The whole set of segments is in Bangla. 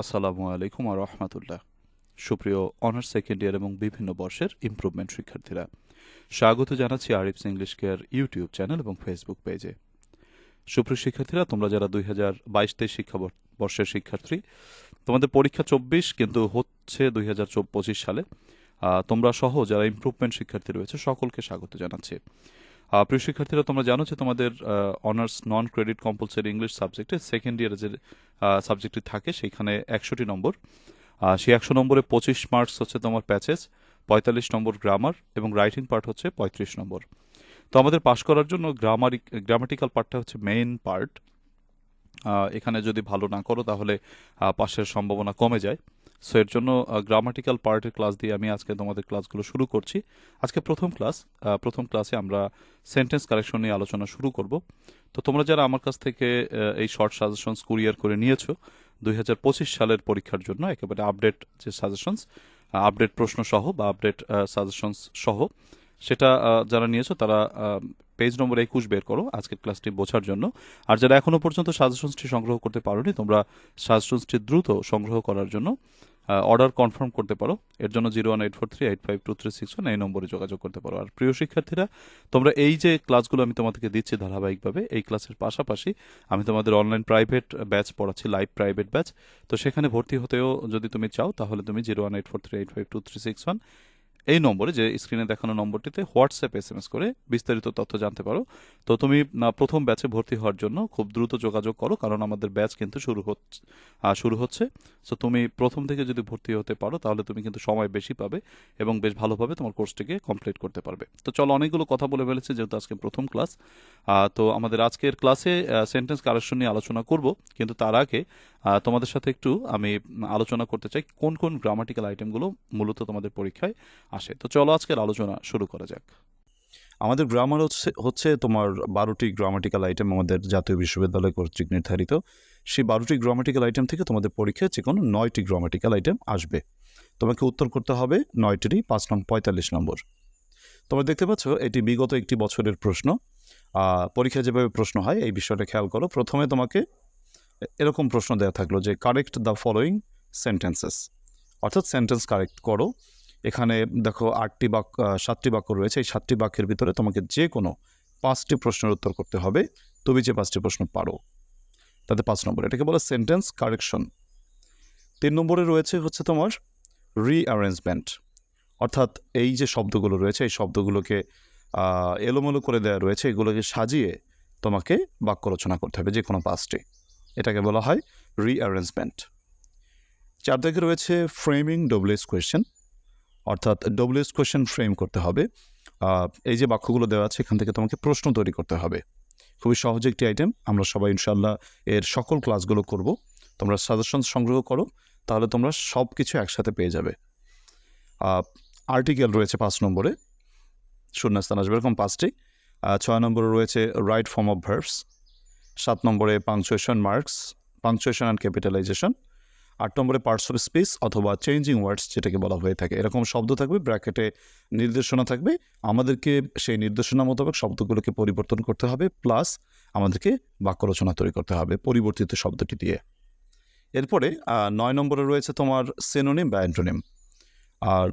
আসসালামু আলাইকুম আর রহমতুল্লাহ। সুপ্রিয় অনার্স সেকেন্ড ইয়ার এবং বিভিন্ন বর্ষের ইম্প্রুভমেন্ট শিক্ষার্থীরা, স্বাগত জানাচ্ছি Arif's English care YouTube channel এবং ফেসবুক পেজে। সুপ্রিয় শিক্ষার্থীরা, তোমরা যারা দুই হাজার বাইশ তেইশ শিক্ষা বর্ষের শিক্ষার্থী, তোমাদের পরীক্ষা চব্বিশ কিন্তু হচ্ছে দুই হাজার পঁচিশ সালে। তোমরা সহ যারা ইম্প্রুভমেন্ট শিক্ষার্থী রয়েছে, সকলকে স্বাগত জানাচ্ছি। প্রিয় শিক্ষার্থীরা, তোমরা জানো যে তোমাদের honours non credit compulsory English সাবজেক্টে সেকেন্ড ইয়ারে যে সাবজেক্টটি থাকে সেখানে একশোটি নম্বর। সেই একশো নম্বরে পঁচিশ মার্কস হচ্ছে তোমার প্যাচেস পঁয়তাল্লিশ নম্বর গ্রামার এবং রাইটিং পার্ট হচ্ছে পঁয়ত্রিশ নম্বর। তো আমাদের পাশ করার জন্য গ্রামারিক গ্রামাটিক্যাল পার্টটা হচ্ছে মেইন পার্ট এখানে যদি ভালো না করো তাহলে পাশের সম্ভাবনা কমে যায়। সো এর জন্য গ্রামাটিক্যাল পার্টের ক্লাস দিয়ে আমি আজকে তোমাদের ক্লাসগুলো শুরু করছি। আজকে প্রথম ক্লাস প্রথম ক্লাসে আমরা সেন্টেন্স কারেকশন নিয়ে আলোচনা শুরু করব। তো তোমরা যারা আমার কাছ থেকে এই শর্ট সাজেশনস কুরিয়ার করে নিয়েছো, দুই হাজার পঁচিশ সালের পরীক্ষার জন্য একেবারে আপডেট যে সাজেশনস আপডেট প্রশ্ন সহ বা আপডেট সাজেশনস সহ, সেটা যারা নিয়েছো তারা পেজ নম্বর একুশ বের করো আজকের ক্লাসটি বোঝার জন্য। আর যারা এখনও পর্যন্ত সাজেশনসটি সংগ্রহ করতে পারোনি, তোমরা সাজেশনসটি দ্রুত সংগ্রহ করার জন্য অর্ডার কনফার্ম করতে পারো। এর জন্য zero one eight four three eight five two three six one এই নম্বরে যোগাযোগ করতে পারো। আর প্রিয় শিক্ষার্থীরা, তোমরা এই যে ক্লাসগুলো আমি তোমাদেরকে দিচ্ছি ধারাবাহিকভাবে, এই ক্লাসের পাশাপাশি আমি তোমাদের অনলাইন প্রাইভেট ব্যাচ পড়াচ্ছি লাইভ প্রাইভেট ব্যাচ তো সেখানে ভর্তি হতেও যদি তুমি চাও, তাহলে তুমি zero one eight four three eight five two three six one এই নম্বরে যে স্ক্রিনে দেখানো নম্বরটিতে হোয়াটসঅ্যাপ এস এম এস করে বিস্তারিত তথ্য জানতে পারো। তো তুমি প্রথম ব্যাচে ভর্তি হওয়ার জন্য খুব দ্রুত যোগাযোগ করো, কারণ আমাদের ব্যাচ কিন্তু শুরু হচ্ছে শুরু হচ্ছে। সো তুমি প্রথম থেকে যদি ভর্তি হতে পারো, তাহলে তুমি কিন্তু সময় বেশি পাবে এবং বেশ ভালোভাবে তোমার কোর্সটিকে কমপ্লিট করতে পারবে। তো চলো অনেকগুলো কথা বলে ফেলেছি, যেহেতু আজকে প্রথম ক্লাস। তো আমাদের আজকের ক্লাসে সেন্টেন্স কারেকশন নিয়ে আলোচনা করব, কিন্তু তার আগে তোমাদের সাথে একটু আমি আলোচনা করতে চাই, কোন কোন গ্রামাটিক্যাল আইটেমগুলো মূলত তোমাদের পরীক্ষায় আসে। তো চলো আজকের আলোচনা শুরু করা যাক। আমাদের গ্রামার হচ্ছে হচ্ছে তোমার বারোটি গ্রামাটিক্যাল আইটেম আমাদের জাতীয় বিশ্ববিদ্যালয় কর্তৃক নির্ধারিত। সেই বারোটি গ্রামাটিক্যাল আইটেম থেকে তোমাদের পরীক্ষায় যে কোনো নয়টি গ্রামাটিক্যাল আইটেম আসবে। তোমাকে উত্তর করতে হবে নয়টিরই, পাঁচ নং পঁয়তাল্লিশ নম্বর। তোমরা দেখতে পাচ্ছ, এটি বিগত একটি বছরের প্রশ্ন। পরীক্ষায় যেভাবে প্রশ্ন হয়, এই বিষয়টা খেয়াল করো। প্রথমে তোমাকে এরকম প্রশ্ন দেওয়া থাকল যে কারেক্ট দ্য ফলোয়িং সেন্টেন্সেস অর্থাৎ সেন্টেন্স কারেক্ট করো। এখানে দেখো আটটি বাক্য সাতটি বাক্য রয়েছে। এই সাতটি বাক্যের ভিতরে তোমাকে যে কোনো পাঁচটি প্রশ্নের উত্তর করতে হবে। তুমি যে পাঁচটি প্রশ্ন পারো। তাতে পাঁচ নম্বর, এটাকে বলে সেন্টেন্স কারেকশন তিন নম্বরে রয়েছে হচ্ছে তোমার রিঅ্যারেঞ্জমেন্ট অর্থাৎ এই যে শব্দগুলো রয়েছে, এই শব্দগুলোকে এলোমেলো করে দেওয়া রয়েছে, এগুলোকে সাজিয়ে তোমাকে বাক্য রচনা করতে হবে যে কোনো পাঁচটি। এটাকে বলা হয় রিঅ্যারেঞ্জমেন্ট চার দিকে রয়েছে ফ্রেমিং ডব্লিউএস কোয়েশ্চেন অর্থাৎ ডব্লিউএস কোয়েশ্চেন ফ্রেম করতে হবে। এই যে বাক্যগুলো দেওয়া আছে, এখান থেকে তোমাকে প্রশ্ন তৈরি করতে হবে। খুবই সহজ একটি আইটেম আমরা সবাই ইনশাল্লাহ এর সকল ক্লাসগুলো করব। তোমরা সাজেশন সংগ্রহ করো, তাহলে তোমরা সব কিছু একসাথে পেয়ে যাবে। আর্টিকেল রয়েছে পাঁচ নম্বরে। শূন্যস্থান আসবে এরকম পাঁচটি। ছয় নম্বরে রয়েছে রাইট ফর্ম অফ ভার্বস সাত নম্বরে punctuation marks punctuation and capitalization আট নম্বরে পার্টস অফ স্পেস অথবা চেঞ্জিং ওয়ার্ডস যেটাকে বলা হয়ে থাকে। এরকম শব্দ থাকবে ব্র্যাকেটে নির্দেশনা থাকবে। আমাদেরকে সেই নির্দেশনা মোতাবেক শব্দগুলোকে পরিবর্তন করতে হবে প্লাস আমাদেরকে বাক্য রচনা তৈরি করতে হবে পরিবর্তিত শব্দটি দিয়ে। এরপরে নয় নম্বরে রয়েছে তোমার সেনোনিম বা অ্যান্টোনিম আর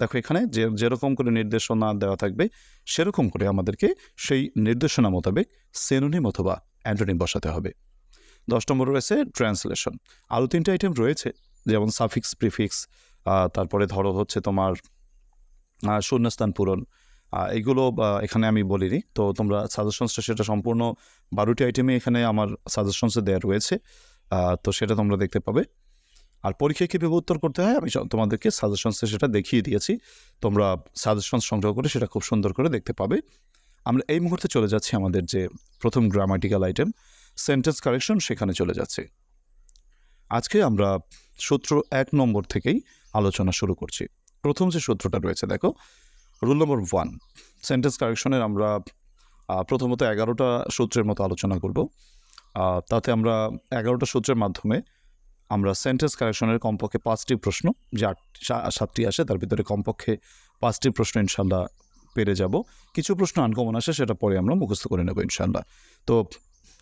দেখো এখানে যে, যেরকম করে নির্দেশনা দেওয়া থাকবে, সেরকম করে আমাদেরকে সেই নির্দেশনা মোতাবেক সেনোনিম অথবা অ্যান্টোনিম বসাতে হবে। দশ নম্বর রয়েছে ট্রান্সলেশন। আরও তিনটে আইটেম রয়েছে যেমন সাফিক্স প্রিফিক্স তারপরে ধরো হচ্ছে তোমার শূন্যস্থান পূরণ। আহ, এইগুলো এখানে আমি বলিনি তো তোমরা সাজেশনসটা সেটা সম্পূর্ণ বারোটি আইটেমে এখানে আমার সাজেশনসে দেওয়া রয়েছে তো সেটা তোমরা দেখতে পাবে। আর পরীক্ষায় কীভাবে উত্তর করতে হয় আমি তোমাদেরকে সাজেশনসে সেটা দেখিয়ে দিয়েছি তোমরা সাজেশনস সংগ্রহ করে সেটা খুব সুন্দর করে দেখতে পাবে। আমরা এই মুহূর্তে চলে যাচ্ছি আমাদের যে প্রথম গ্রামাটিক্যাল আইটেম সেন্টেন্স কারেকশন সেখানে চলে যাচ্ছে। আজকে আমরা সূত্র এক নম্বর থেকেই আলোচনা শুরু করছি। প্রথম যে সূত্রটা রয়েছে, দেখো রুল নম্বর ওয়ান সেন্টেন্স কারেকশনের আমরা প্রথমত এগারোটা সূত্রের মতো আলোচনা করব। তাতে আমরা এগারোটা সূত্রের মাধ্যমে আমরা সেন্টেন্স কারেকশনের কমপক্ষে পাঁচটি প্রশ্ন, যে আট সাতটি আসে, তার ভিতরে কমপক্ষে পাঁচটি প্রশ্ন ইনশাল্লাহ পেরে যাব। কিছু প্রশ্ন আনকমন আসে, সেটা পরে আমরা মুখস্থ করে নেব ইনশাল্লাহ তো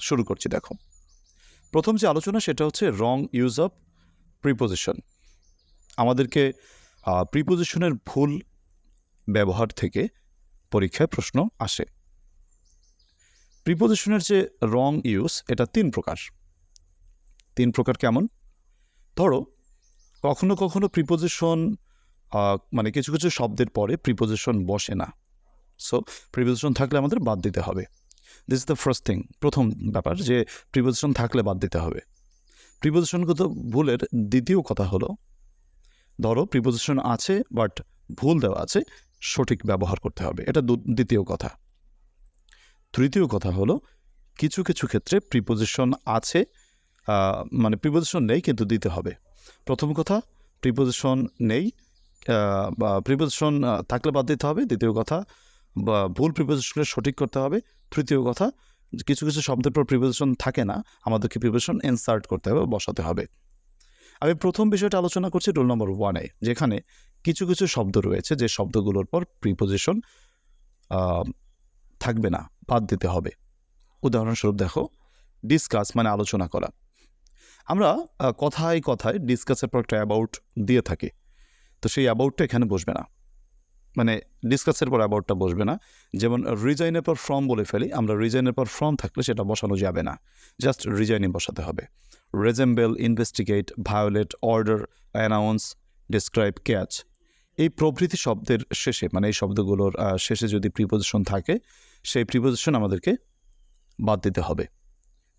শুরু করছি, দেখো। প্রথম যে আলোচনা, সেটা হচ্ছে রং ইউজ অফ প্রিপোজিশন আমাদেরকে প্রিপোজিশনের ভুল ব্যবহার থেকে পরীক্ষায় প্রশ্ন আসে। প্রিপোজিশনের যে রং ইউজ এটা তিন প্রকার। তিন প্রকার কেমন? ধরো, কখনো কখনো প্রিপোজিশন মানে কিছু কিছু শব্দের পরে প্রিপোজিশন বসে না। সো প্রিপোজিশন থাকলে আমাদের বাদ দিতে হবে। দিস দ্য ফার্স্ট থিং প্রথম ব্যাপার যে প্রিপোজিশন থাকলে বাদ দিতে হবে। প্রিপোজিশনগত ভুলের দ্বিতীয় কথা হলো, ধরো প্রিপোজিশন আছে বাট ভুল দেওয়া আছে, সঠিক ব্যবহার করতে হবে। এটা দ্বিতীয় কথা। তৃতীয় কথা হলো, কিছু কিছু ক্ষেত্রে প্রিপোজিশন আছে মানে প্রিপোজিশন নেই, কিন্তু দিতে হবে। প্রথম কথা প্রিপোজিশন নেই বা প্রিপোজিশন থাকলে বাদ দিতে হবে। দ্বিতীয় কথা বা ভুল প্রিপোজিশনকে সঠিক করতে হবে। তৃতীয় কথা, কিছু কিছু শব্দের পর প্রিপোজিশন থাকে না, আমাদেরকে প্রিপোজিশন ইনসার্ট করতে হবে, বসাতে হবে। আমি প্রথম বিষয়টা আলোচনা করছি রোল নম্বর ওয়ানে যেখানে কিছু কিছু শব্দ রয়েছে, যে শব্দগুলোর পর প্রিপোজিশন থাকবে না, বাদ দিতে হবে। উদাহরণস্বরূপ দেখো ডিসকাস মানে আলোচনা করা। আমরা কথায় কথায় ডিসকাসের পর একটা অ্যাবাউট দিয়ে থাকি। তো সেই অ্যাবাউটটা এখানে বসবে না। মানে ডিসকাসের পর অ্যাবাউটটা বসবে না। যেমন রিজাইনের পর ফর্ম বলে ফেলি, আমরা রিজাইনের পর ফর্ম থাকলে সেটা বসানো যাবে না। জাস্ট রিজাইনে বসাতে হবে। Resemble investigate violate order announce describe catch এই প্রভৃতি শব্দের শেষে মানে এই শব্দগুলোর শেষে যদি প্রিপোজিশন থাকে, সেই প্রিপোজিশন আমাদেরকে বাদ দিতে হবে।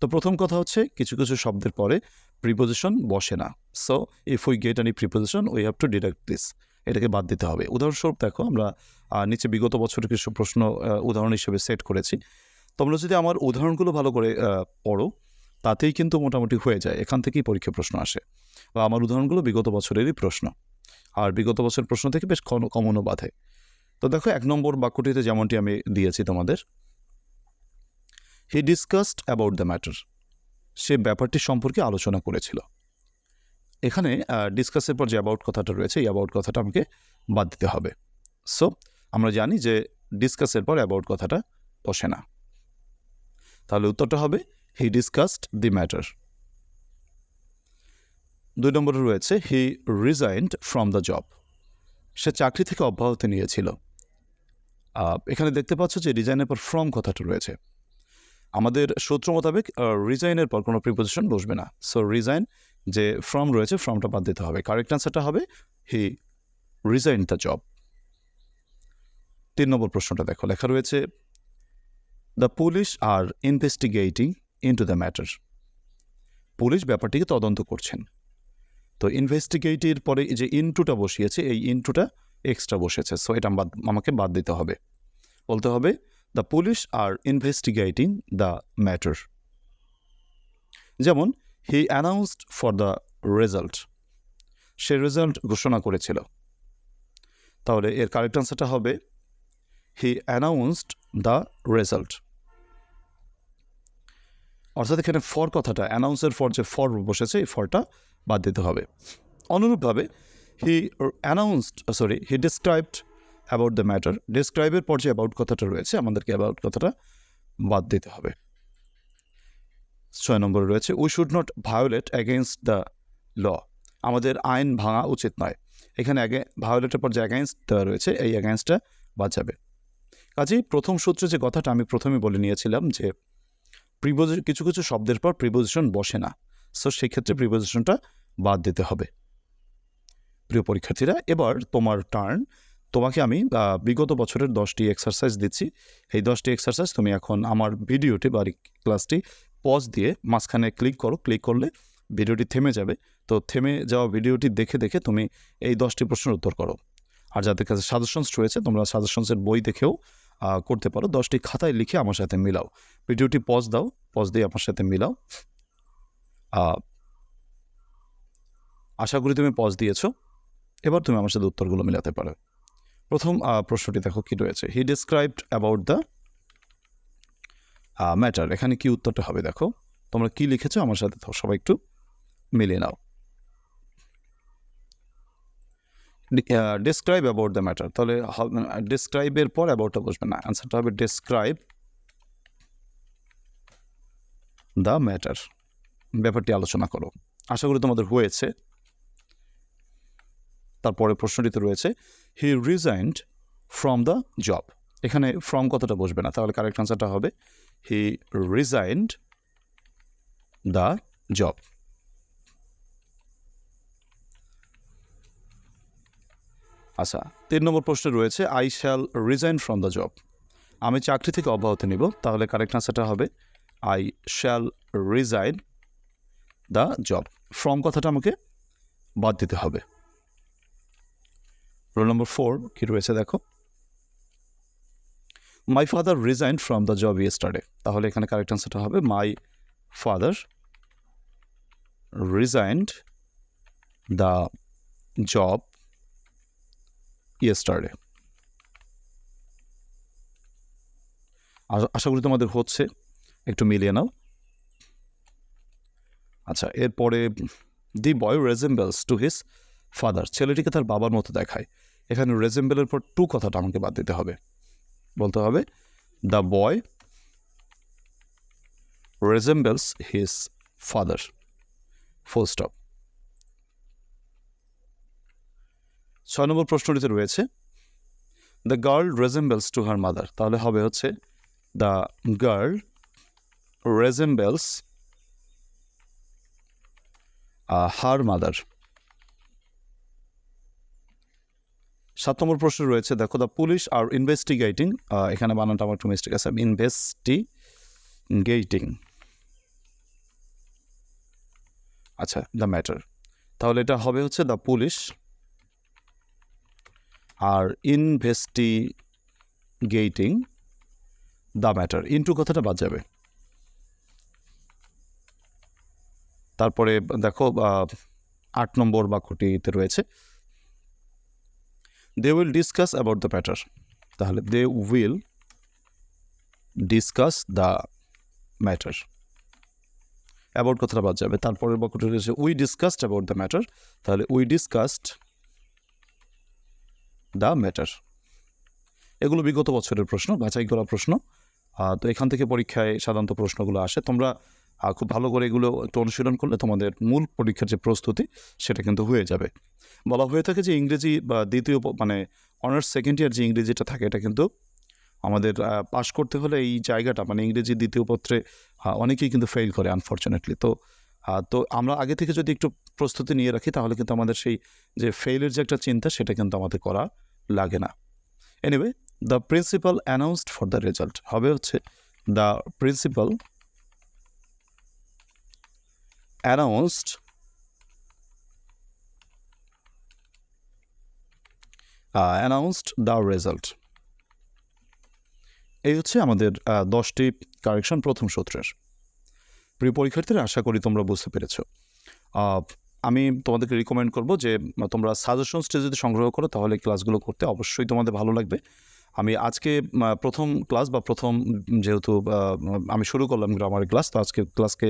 তো প্রথম কথা হচ্ছে, কিছু কিছু শব্দের পরে প্রিপোজিশন বসে না। So if we get any preposition we have to deduct this এটাকে বাদ দিতে হবে। উদাহরণস্বরূপ দেখো, আমরা নিচে বিগত বছরের কিছু প্রশ্ন উদাহরণ হিসেবে সেট করেছি। তোমরা যদি আমার উদাহরণগুলো ভালো করে পড়ো, তাতেই কিন্তু মোটামুটি হয়ে যায়। এখান থেকেই পরীক্ষা প্রশ্ন আসে। বা আমার উদাহরণগুলো বিগত বছরেরই প্রশ্ন। আর বিগত বছরের প্রশ্ন থেকে বেশ কম- কমনও বাধে। তো দেখো, এক নম্বর বাক্যটিতে যেমনটি আমি দিয়েছি তোমাদের he discussed about the matter সে ব্যাপারটি সম্পর্কে আলোচনা করেছিল। এখানে ডিসকাসের পর যে অ্যাবাউট কথাটা রয়েছে, এই অ্যাবাউট কথাটা আমাকে বাদ দিতে হবে। সো আমরা জানি যে ডিসকাসের পর অ্যাবাউট কথাটা বসে না। তাহলে উত্তরটা হবে হি ডিসকাসড দি ম্যাটার দুই নম্বরে রয়েছে he resigned from the job সে চাকরি থেকে অব্যাহতি নিয়েছিল। এখানে দেখতে পাচ্ছ যে রিজাইনের পর ফ্রম কথাটা রয়েছে। আমাদের সূত্র মোতাবেক রিজাইনের পর কোনো প্রিপোজিশন বসবে না। সো রিজাইন যে ফ্রম রয়েছে ফ্রমটা বাদ দিতে হবে। কারেক্ট অ্যান্সারটা হবে হি রিজাইন দ্য জব তিন নম্বর প্রশ্নটা দেখো, লেখা রয়েছে the police are investigating into the matter police ব্যাপারটিকে তদন্ত করছেন। তো ইনভেস্টিগেটির পরে যে ইনটুটা বসিয়েছে, এই ইনটুটা এক্সট্রা বসেছে। সো এটা বাদ, আমাকে বাদ দিতে হবে। বলতে হবে the police are investigating the matter যেমন he announced for the result say result ঘোষণা করেছিল। তাহলে এর কারেক্ট আনসারটা হবে হি অ্যানাউন্সড দ্য রেজাল্ট অর্থাৎ এখানে ফর কথাটা অ্যানাউন্সের ফর যে ফর বসেছে, এই ফরটা বাদ দিতে হবে। অনুরূপভাবে he announced sorry he described about the matter ডিসক্রাইবের পর যে অ্যাবাউট কথাটা রয়েছে, আমাদেরকে অ্যাবাউট কথাটা বাদ দিতে হবে। ছয় নম্বরে রয়েছে we should not violate against the law আমাদের আইন ভাঙা উচিত নয়। এখানে আগে ভায়োলেটের পর যে অ্যাগেনস্ট দেওয়া রয়েছে, এই অ্যাগেনস্টটা বাদ যাবে। কাজেই প্রথম সূত্রে যে কথাটা আমি প্রথমে বলে নিয়েছিলাম যে প্রিপোজি কিছু কিছু শব্দের পর প্রিপোজিশন বসে না। সো সেক্ষেত্রে প্রিপোজিশনটা বাদ দিতে হবে। প্রিয় পরীক্ষার্থীরা, এবার তোমার টার্ন তোমাকে আমি বিগত বছরের দশটি এক্সারসাইজ দিচ্ছি। এই দশটি এক্সারসাইজ তুমি এখন আমার ভিডিওটি বা ক্লাসটি পজ দিয়ে মাঝখানে ক্লিক করো ক্লিক করলে ভিডিওটি থেমে যাবে। তো থেমে যাওয়া ভিডিওটি দেখে দেখে তুমি এই দশটি প্রশ্নের উত্তর করো। আর যাদের কাছে সাজেশনস রয়েছে, তোমরা সাজেশনসের বই দেখেও করতে পারো। দশটি খাতায় লিখে আমার সাথে মিলাও। ভিডিওটি পজ দাও পজ দিয়ে আমার সাথে মিলাও। আশা করি তুমি পজ দিয়েছ। এবার তুমি আমার সাথে উত্তরগুলো মিলাতে পারো। প্রথম প্রশ্নটি দেখো কি রয়েছে। He described about the matter এখানে কি উত্তরটা হবে দেখো? তোমরা কি লিখেছো? আমার সাথে সবাই একটু মিলিয়ে নাও। ডিসক্রাইব অ্যাবাউট দ্য ম্যাটার তাহলে ডিসক্রাইবের পর অ্যাবাউটটা বসবে। না অ্যান্সারটা হবে ডিসক্রাইব দ্য ম্যাটার ব্যাপারটি আলোচনা করো। আশা করি তোমাদের হয়েছে। তারপরে প্রশ্নটিতে রয়েছে he resigned from the job এখানে ফ্রম কথাটা বসবে না? তাহলে কারেক্ট আনসারটা হবে হি রিজাইন্ড দ্য জব আচ্ছা তিন নম্বর প্রশ্নে রয়েছে I shall resign from the job আমি চাকরি থেকে অব্যাহতি নিব, তাহলে কারেক্ট আনসারটা হবে I shall resign the job from কথাটা আমাকে বাদ দিতে হবে। রোল নম্বর ফোর কী রয়েছে দেখো? My father resign from the job yesterday তাহলে এখানে কারেক্ট আনসারটা হবে my father resigned the job yesterday আশা করি তোমাদের হচ্ছে, একটু মিলিয়ে নাও। আচ্ছা এরপরে দি বয় রেজেম্বলস টু হিস ফাদার ছেলেটিকে তার বাবার মতো দেখায়। এখানে রেজেম্বলের পর টু কথাটা আমাকে বাদ দিতে হবে। বলতে হবে the boy resembles his father full stop ছয় নম্বর প্রশ্নটিতে রয়েছে the girl resembles to her mother তাহলে হবে হচ্ছে the girl resembles her mother সাত নম্বর প্রশ্ন রয়েছে, দেখো দ্য পুলিশ আর ইনভেস্টিগেটিং এখানে বানানটা আমার একটু মিস্টেক আছে ইনভেস্টিগেটিং আচ্ছা দ্য ম্যাটার তাহলে এটা হবে হচ্ছে the police are investigating the matter into কথাটা বাদ যাবে। তারপরে, দেখো আট নম্বর বাক্যটিতে রয়েছে they will discuss about the matter তাহলে they will discuss the matter about কথাটা বাদ যাবে। তারপরের বাক্যটি রয়েছে we discussed about the matter তাহলে উই ডিসকাসড দ্য ম্যাটার এগুলো বিগত বছরের প্রশ্ন বাছাই করা প্রশ্ন তো এখান থেকে পরীক্ষায় সাধারণত প্রশ্নগুলো আসে। তোমরা খুব ভালো করে এগুলো একটু অনুশীলন করলে তোমাদের মূল পরীক্ষার যে প্রস্তুতি, সেটা কিন্তু হয়ে যাবে। বলা হয়ে থাকে যে ইংরেজি বা দ্বিতীয় মানে অনার্স সেকেন্ড ইয়ার যে ইংরেজিটা থাকে, এটা কিন্তু আমাদের পাশ করতে হলে এই জায়গাটা মানে ইংরেজি দ্বিতীয় পত্রে অনেকেই কিন্তু ফেল করে আনফর্চুনেটলি তো তো আমরা আগে থেকে যদি একটু প্রস্তুতি নিয়ে রাখি, তাহলে কিন্তু আমাদের সেই যে ফেলের যে একটা চিন্তা, সেটা কিন্তু আমাদের করা লাগে না। Anyway the principal announced for the result হবে হচ্ছে the principal announced announced the result এই হচ্ছে আমাদের দশটি কারেকশন প্রথম সূত্রের। প্রিয় পরীক্ষার্থীরা, আশা করি তোমরা বুঝতে পেরেছ। আমি তোমাদেরকে রিকমেন্ড করব যে তোমরা সাজেশনসটি যদি সংগ্রহ করো, তাহলে ক্লাসগুলো করতে অবশ্যই তোমাদের ভালো লাগবে। আমি আজকে প্রথম ক্লাস বা প্রথম যেহেতু আমি শুরু করলাম গ্রামারের ক্লাস তো আজকে ক্লাসকে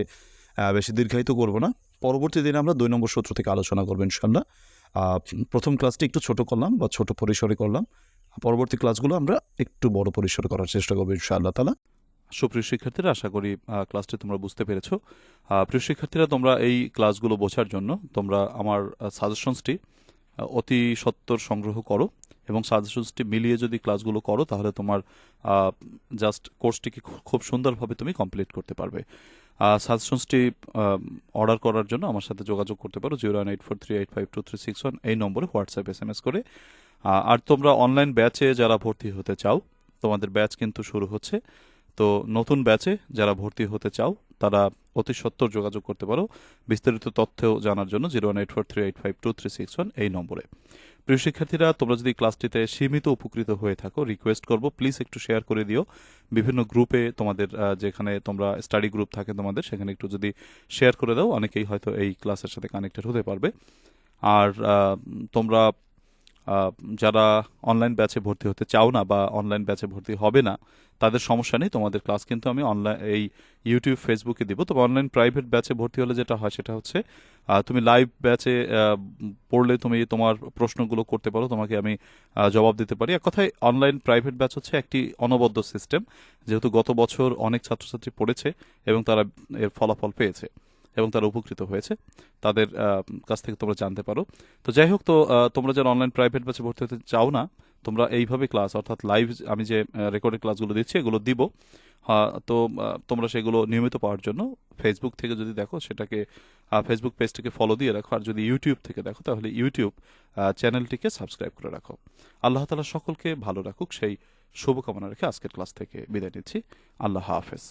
বেশি দীর্ঘায়িত করব না। পরবর্তী দিনে আমরা দুই নম্বর সূত্র থেকে আলোচনা করব ইনশাল্লাহ প্রথম ক্লাসটি একটু ছোট করলাম বা ছোট পরিসরে করলাম। পরবর্তী ক্লাসগুলো আমরা একটু বড় পরিসরে করার চেষ্টা করব ইনশাআল্লাহ তালা সুপ্রিয় শিক্ষার্থীরা, আশা করি ক্লাসটি তোমরা বুঝতে পেরেছ। প্রিয় শিক্ষার্থীরা, তোমরা এই ক্লাসগুলো বোঝার জন্য তোমরা আমার সাজেশনসটি অতি সত্বর সংগ্রহ করো এবং সাজেশনসটি মিলিয়ে যদি ক্লাসগুলো করো, তাহলে তোমার জাস্ট কোর্সটিকে খুব সুন্দরভাবে তুমি কমপ্লিট করতে পারবে। সাজেশনসটি অর্ডার করার জন্য আমার সাথে যোগাযোগ করতে পারো, zero one eight four three eight five two three six one, এই নম্বরে হোয়াটসঅ্যাপ এস এম এস করে আর তোমরা অনলাইন ব্যাচে যারা ভর্তি হতে চাও, তোমাদের ব্যাচ কিন্তু শুরু হচ্ছে। তো নতুন ব্যাচে যারা ভর্তি হতে চাও, তারা অতি সত্বর যোগাযোগ করতে পারো। বিস্তারিত তথ্য জানার জন্য zero one eight four three eight five two three six one, এই নম্বরে। প্রিয় শিক্ষার্থীরা, তোমরা যদি ক্লাসটিতে সীমিত উপকৃত হয়ে থাকো রিকোয়েস্ট করব প্লিজ একটু শেয়ার করে দিও। বিভিন্ন গ্রুপে তোমাদের যেখানে তোমরা স্টাডি গ্রুপ থাকে তোমাদের, সেখানে একটু যদি শেয়ার করে দাও, অনেকেই হয়তো এই ক্লাসের সাথে কানেক্টেড হতে পারবে। আর তোমরা যারা অনলাইন ব্যাচে ভর্তি হতে চাও না বা অনলাইন ব্যাচে ভর্তি হবে না, তাদের সমস্যা নেই। তোমাদের ক্লাস কিন্তু আমি অনলাইন এই ইউটিউব ফেসবুকে দিব। তবে অনলাইন প্রাইভেট ব্যাচে ভর্তি হলে যেটা হয় সেটা হচ্ছে তুমি লাইভ ব্যাচে পড়লে তুমি তোমার প্রশ্নগুলো করতে পারো, তোমাকে আমি জবাব দিতে পারি। এক কথায় অনলাইন প্রাইভেট ব্যাচ হচ্ছে একটি অনবদ্য সিস্টেম যেহেতু গত বছর অনেক ছাত্রছাত্রী পড়েছে এবং তারা এর ফলাফল পেয়েছে। এবং তারা উপকৃত হয়েছে। তাদের কাছ থেকে তোমরা জানতে পারো। তো যাই হোক, তো তোমরা যারা অনলাইন প্রাইভেট ব্যাচে ভর্তি হতে চাও না, তোমরা এইভাবে ক্লাস অর্থাৎ লাইভ আমি যে রেকর্ডেড ক্লাসগুলো দিচ্ছি, এগুলো দিব। তো তোমরা সেগুলো নিয়মিত পাওয়ার জন্য ফেসবুক থেকে যদি দেখো, সেটাকে ফেসবুক পেজটিকে ফলো দিয়ে রাখো। আর যদি ইউটিউব থেকে দেখো, তাহলে ইউটিউব চ্যানেলটিকে সাবস্ক্রাইব করে রাখো। আল্লাহ তালা সকলকে ভালো রাখুক। সেই শুভকামনা রেখে আজকের ক্লাস থেকে বিদায় নিচ্ছি। আল্লাহ হাফেজ।